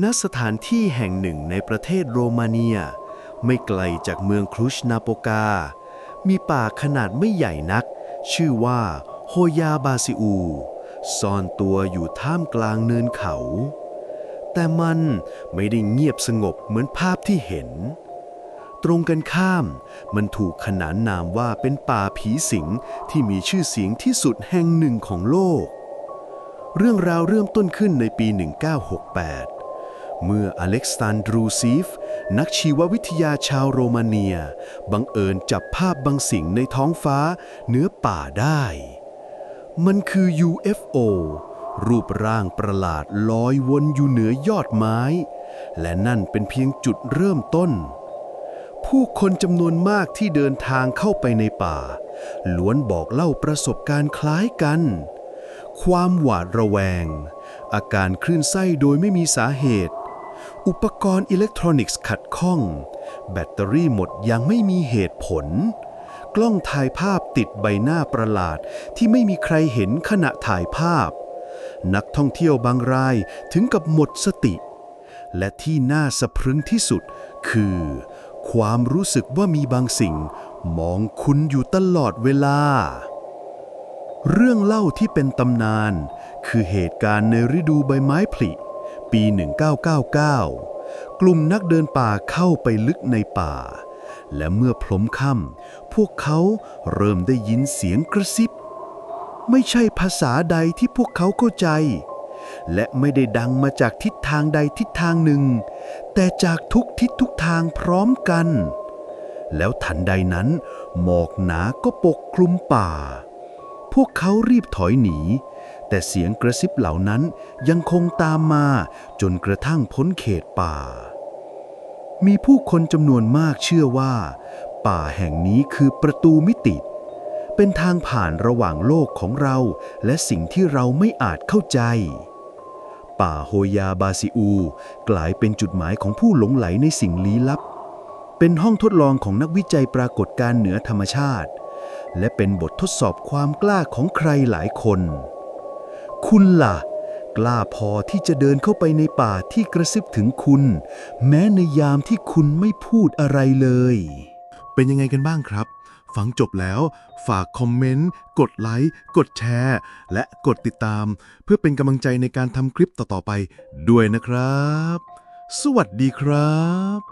ณสถานที่แห่งหนึ่งในประเทศโรมาเนีย ไม่ไกลจากเมืองครุชนาโปกา มีป่าขนาดไม่ใหญ่นัก ชื่อว่าโฮยาบาซิอู ซ่อนตัวอยู่ท่ามกลางเนินเขา แต่มันไม่ได้เงียบสงบเหมือนภาพที่เห็น ตรงกันข้าม มันถูกขนานนามว่าเป็นป่าผีสิงที่มีชื่อเสียงที่สุดแห่งหนึ่งของโลก เรื่องราวเริ่มต้นขึ้นในปี 1968 เมื่ออเล็กซานดรูซีฟ นักชีววิทยาชาวโรมาเนีย บังเอิญจับภาพบางสิ่งในท้องฟ้าเหนือป่าได้ มันคือ UFO รูปร่างประหลาดลอยวนอยู่เหนือยอดไม้ และนั่นเป็นเพียงจุดเริ่มต้น ผู้คนจำนวนมากที่เดินทางเข้าไปในป่า ล้วนบอกเล่าประสบการณ์คล้ายกัน ความหวาดระแวง อาการคลื่นไส้โดยไม่มีสาเหตุ อุปกรณ์อิเล็กทรอนิกส์ขัดข้อง แบตเตอรี่หมดอยังไม่มีเหตุผล กล้องถ่ายภาพติดใบหน้าประหลาดที่ไม่มีใครเห็นขณะถ่ายภาพ นักท่องเที่ยวบางรายถึงกับหมดสติ และที่น่าสะพรึงที่สุด คือ ความรู้สึกว่ามีบางสิ่ง มองคุณอยู่ตลอดเวลาเรื่องเล่าที่เป็นตำนาน คือเหตุการณ์ในฤดูใบไม้ผลิ ปี 1999 กลุ่มนักเดินป่าเข้าไปลึกในป่า และเมื่อพลมค่ำพวกเขาเริ่มได้ยินเสียงกระซิบ ไม่ใช่ภาษาใดที่พวกเขาเข้าใจ และไม่ได้ดังมาจากทิศทางใดทิศทางหนึ่ง แต่จากทุกทิศทุกทางพร้อมกัน แล้วทันใดนั้น หมอกหนาก็ปกคลุมป่า พวกเขารีบถอยหนี แต่เสียงกระซิบเหล่านั้นยังคงตามมาจนกระทั่งพ้นเขตป่า มีผู้คนจำนวนมากเชื่อว่า ป่าแห่งนี้คือประตูมิติ เป็นทางผ่านระหว่างโลกของเรา และสิ่งที่เราไม่อาจเข้าใจ ป่าโฮยาบาซิอู กลายเป็นจุดหมายของผู้หลงไหลในสิ่งลี้ลับ เป็นห้องทดลองของนักวิจัยปรากฏการณ์เหนือธรรมชาติ และเป็นบททดสอบความกล้าของใครหลายคน คุณล่ะ กล้าพอที่จะเดินเข้าไปในป่าที่กระซิบถึงคุณ แม้ในยามที่คุณไม่พูดอะไรเลย เป็นยังไงกันบ้างครับ ฟังจบแล้ว ฝากคอมเมนต์ กดไลค์ กดแชร์ และกดติดตาม เพื่อเป็นกำลังใจในการทำคลิปต่อๆไปด้วยนะครับ สวัสดีครับ